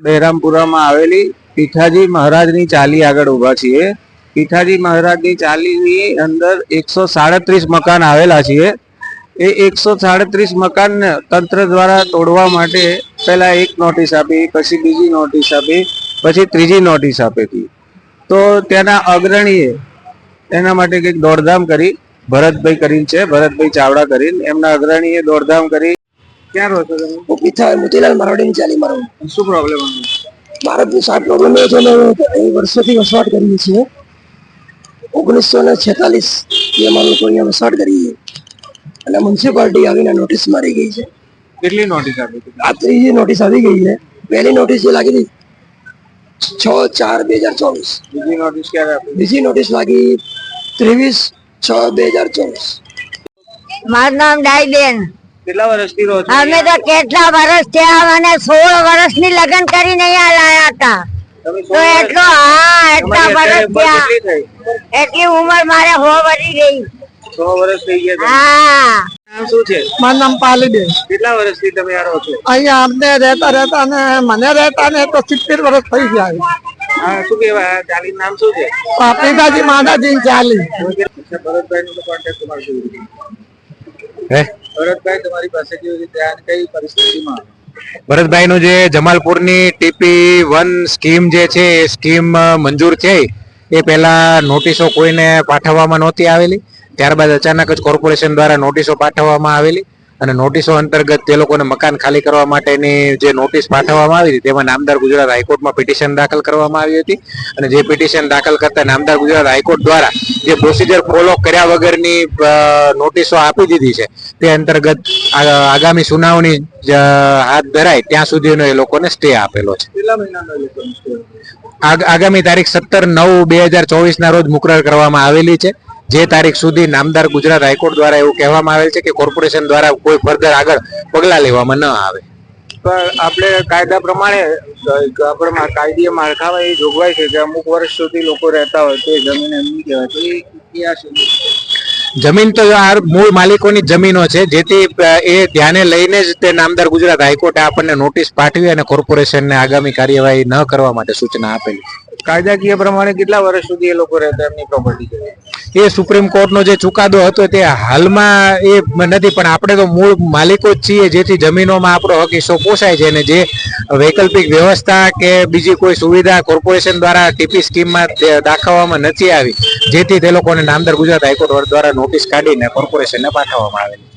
બહેરામપુરામાં આવેલી પીઠાજી મહારાજની ચાલી આગળ ઊભા છીએ. પીઠાજી મહારાજની ચાલીની અંદર એકસો સાડત્રીસ મકાન આવેલા છીએ. એ એકસો સાડત્રીસ મકાન તંત્ર દ્વારા તોડવા માટે પહેલા એક નોટિસ આપી, પછી બીજી નોટિસ આપી, પછી ત્રીજી નોટિસ આપેલી તો ત્યાંના અગ્રણીએ એના માટે કંઈક દોડધામ કરી, ભરતભાઈ કરીને છે, ભરતભાઈ ચાવડા કરીને એમના અગ્રણીએ દોડધામ કરી. ક્યાં રહો છો તમે? હું પિતા મોતીલાલ મારવાડીની ચાલી મારો. શું પ્રોબ્લેમ મારો સાત પ્રોબ્લેમ એ છે અમે અહીં વર્ષોથી વસવાટ કરીએ છીએ. ઓગણીસો ને છેતાલીસથી અમારા લોકો અહીંયા વસવાટ કરીએ. અને મ્યુનિસિપાલિટી આવીને નોટિસ મારી ગઈ છે. કેટલી નોટિસ આપી આ ત્રીજી નોટિસ આવી ગઈ છે પહેલી નોટિસ જે લાગી હતી છ ચાર બે હજાર ચોવીસ. બીજી નોટિસ ક્યારે આપી? બીજી નોટિસ લાગી ત્રેવીસ છ બે હજાર ચોવીસ. મારું નામ ડાઈબેન કેટલા વર્ષથી રહો છો અમે તો કેટલા વર્ષ થયા મને સોળ વર્ષની લગ્ન કરીને અહીંયા લાયા હતા. તો એટલો હા એટલા વર્ષ અત્યારે ઉંમર થયા. કેટલી એટલી ઉંમર મારે હો વધી ગઈ. સો વર્ષ થઈ ગયા હા. શું છે? મારું નામ પાલીબેન. કેટલા વર્ષથી તમે આ રહો છો? અહીંયા અમને રહેતા રહેતા ને મને રહેતા ને તો સિત્તેર વર્ષ થઈ ગયા શું કહેવાય? આ ચાલી નામ શું છે? પિતાજી માતાજી ચાલી. ભરતભાઈ નો કોન્ટેક્ટ તમારે હે? ભરતભાઈ, તમારી પાસે કેવી રીતે આ કઈ પરિસ્થિતિમાં? ભરતભાઈનું જે જમાલપુરની ટીપી વન સ્કીમ જે છે, એ સ્કીમ મંજૂર થઈ. એ પહેલા નોટિસો કોઈને પાઠવવામાં નહોતી આવેલી. ત્યારબાદ અચાનક જ કોર્પોરેશન દ્વારા નોટિસો પાઠવવામાં આવેલી અને નોટિસો અંતર્ગત તે લોકોને મકાન ખાલી કરવા માટેની જે નોટિસ પાઠવવામાં આવી હતી, તેમાં નામદાર ગુજરાત હાઈકોર્ટમાં પિટિશન દાખલ કરવામાં આવી હતી. અને જે પિટિશન દાખલ કરતા નામદાર ગુજરાત હાઈકોર્ટ દ્વારા જે પ્રોસિજર ફોલો કર્યા વગરની નોટિસો આપી દીધી છે. તે અંતર્ગત આગામી સુનાવણી હાથ ધરાય ત્યાં સુધીનો એ લોકોને સ્ટે આપેલો છે. આગામી તારીખ સત્તર નવ બે હજાર ચોવીસ ના રોજ મુકરર કરવામાં આવેલી છે. જે તારીખ સુધી નામદાર ગુજરાત હાઈકોર્ટ દ્વારા એવું કહેવામાં આવેલ છે કે કોર્પોરેશન દ્વારા કોઈ ફર્ધર આગળ પગલાં લેવામાં ન આવે. પણ આપણે કાયદા પ્રમાણે આપણે કાયદીય માળખામાં એ જોગવાઈ છે કે અમુક વર્ષ સુધી લોકો રહેતા હોય તે જમીન એમની કહેવાય. તો એ આ? જમીન તો મૂળ માલિકોની જમીનો છે. જેથી એ ધ્યાને લઈને જ તે નામદાર ગુજરાત હાઈકોર્ટે આપણને નોટિસ પાઠવી અને કોર્પોરેશનને આગામી કાર્યવાહી ન કરવા માટે સૂચના આપેલી. કાયદાકીય પ્રમાણે કેટલા વર્ષ સુધી એ લોકો રહેતા એમની પ્રોપર્ટી એ સુપ્રીમ કોર્ટનો જે ચુકાદો હતો તે હાલમાં એ નથી, પણ આપણે તો મૂળ માલિકો જ છીએ, જેથી જમીનોમાં આપણો હક હિસ્સો પોસાય છે અને જે વૈકલ્પિક વ્યવસ્થા કે બીજી કોઈ સુવિધા કોર્પોરેશન દ્વારા ટીપી સ્કીમમાં દાખવવામાં નથી આવી, જેથી તે લોકોને નામદાર ગુજરાત હાઈકોર્ટ દ્વારા નોટિસ કાઢીને કોર્પોરેશનને પાઠવવામાં આવેલી